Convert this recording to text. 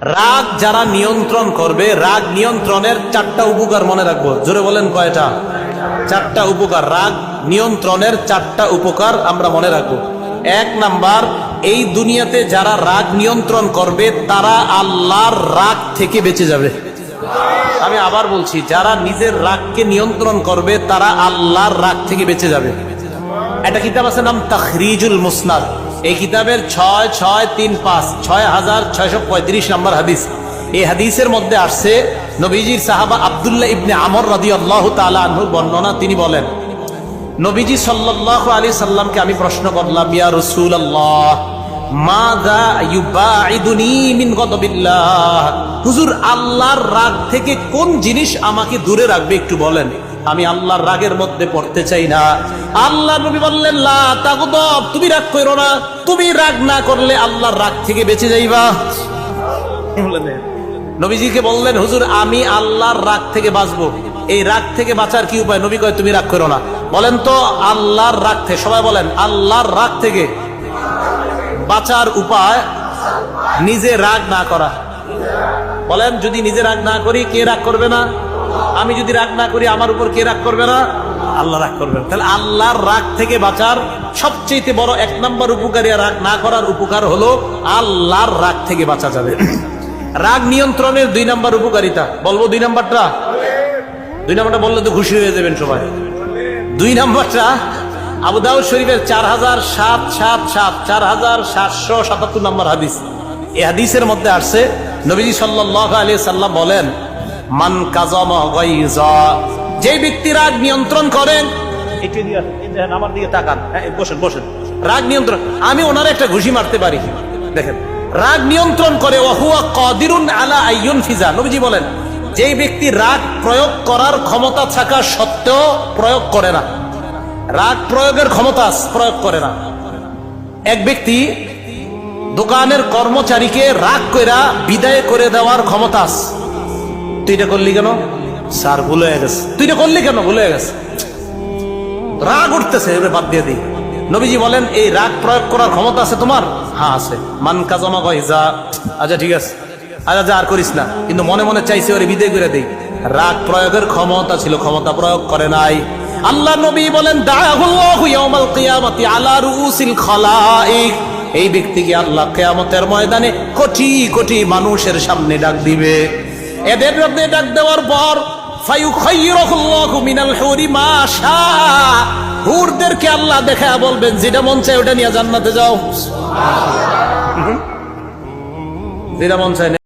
রাগ যারা নিয়ন্ত্রণ করবে, রাগ নিয়ন্ত্রণের চারটা উপকার মনে রাখব। জোরে বলেন কয়টা? চারটা উপকার, রাগ নিয়ন্ত্রণের চারটা উপকার আমরা মনে রাখব। এক নাম্বার, এই দুনিয়াতে যারা রাগ নিয়ন্ত্রণ করবে, তারা আল্লাহর রাগ থেকে বেঁচে যাবে। আমি আবার বলছি, যারা নিজের রাগকে নিয়ন্ত্রণ করবে, তারা আল্লাহর রাগ থেকে বেঁচে যাবে। একটা কিতাব আছে নাম তাখরিজুল মুসনাদ। এই কিতাবের ছয় ছয়, তিন, পাঁচ, ছয় হাজার ছয়শো পঁয়ত্রিশ নম্বর হাদিস। এই হাদিসের মধ্যে আসছে, নবীজির সাহাবা আবদুল্লাহ ইবনে আমর রদি আল্লাহ তালা আনহুর বর্ণনা, তিনি বলেন, নবীজি সাল্লাহ আলী সাল্লামকে আমি প্রশ্ন করলাম, ইয়া রসুল আল্লাহ হুজুর, আল্লাহর রাগ থেকে কোন জিনিস আমাকে দূরে রাখবে একটু বলেন। আমি আল্লাহর রাগের মধ্যে পড়তে চাই না। আল্লাহ নবী বললেন লা তাগদব তুমি রাগ করো না। তুমি রাগ না করলে আল্লাহর রাগ থেকে বেঁচে যাইবা। নবীজিকে বললেন হুজুর আমি আল্লাহর রাগ থেকে বাঁচবো। এই রাগ থেকে বাঁচার কি উপায়? নবী কয় তুমি রাগ করো না। বলেন তো আল্লাহর রাগ থেকে সবাই বলেন আল্লাহর রাগ থেকে বাঁচার উপায় নিজে রাগ না করা। বলেন যদি নিজে রাগ না করি কে রাগ করবে না? আমি যদি রাগ না করি, আমার উপর কে রাগ করবে না? আল্লাহ রাগ করবে তাহলে আল্লাহর রাগ থেকে বাঁচার সবচেয়ে বড় এক নম্বর উপকারী রাগ না করার উপকার হলো আল্লাহর রাগ থেকে বাঁচা যাবে। রাগ নিয়ন্ত্রণের দুই নম্বর উপকারিতা। বলব দুই নম্বরটা? দুই নম্বরটা বললে তো খুশি হয়ে যাবেন সবাই। দুই নম্বরটা আবুদাউ শরীফের চার হাজার সাত সাত সাত, চার হাজার সাতশো সাতাত্তর নম্বর হাদিস। এই হাদিসের মধ্যে আসছে, নবীজি সাল্লাহ আলী সাল্লাম বলেন মান কাজম যে ব্যক্তি রাগ নিয়ন্ত্রণ করেন একটু দেখেন, আমার দিকে তাকান। হ্যাঁ, বসেন বসেন। রাগ নিয়ন্ত্রণ আমি ওনার একটা ঘুষি মারতে পারি। দেখেন রাগ নিয়ন্ত্রণ করে ওহুয়া কদিরুন আলা আইয়ুন ফিজা। নবীজি বলেন যেই ব্যক্তি রাগ প্রয়োগ করার ক্ষমতা থাকা সত্ত্বেও প্রয়োগ করে না। রাগ প্রয়োগের ক্ষমতা প্রয়োগ করে না। এক ব্যক্তি দোকানের কর্মচারীকে রাগ কইরা বিদায় করে দেওয়ার ক্ষমতা আছে। তুই এটা করলি কেন? স্যার ভুলে গেছে। তুই এটা করলি কেন? ভুলে গেছে। রাগ উঠতেছে এবার বাদ দিয়ে দিই। নবীজি বলেন এই রাগ প্রয়োগ করার ক্ষমতা আছে তোমার? হ্যাঁ আছে। মান কাজমা কহিজা আচ্ছা ঠিক আছে। আচ্ছা যা আর করিস না। কিন্তু মনে মনে চাইছে ওরে বিদায় করে দেই। রাগ প্রয়োগের ক্ষমতা ছিল ক্ষমতা প্রয়োগ করে নাই। আল্লাহ নবী বলেন এই ব্যক্তিকে আল্লাহ কেয়ামতের ময়দানে কোটি কোটি মানুষের সামনে ডাক দিবে। এদের মধ্যে ডাক দেওয়ার পর হুরদেরকে আল্লাহ দেখা বলবেন যেটা মন চায় ওটা নিয়ে জান্নাতে যাও। যেটা মন চায়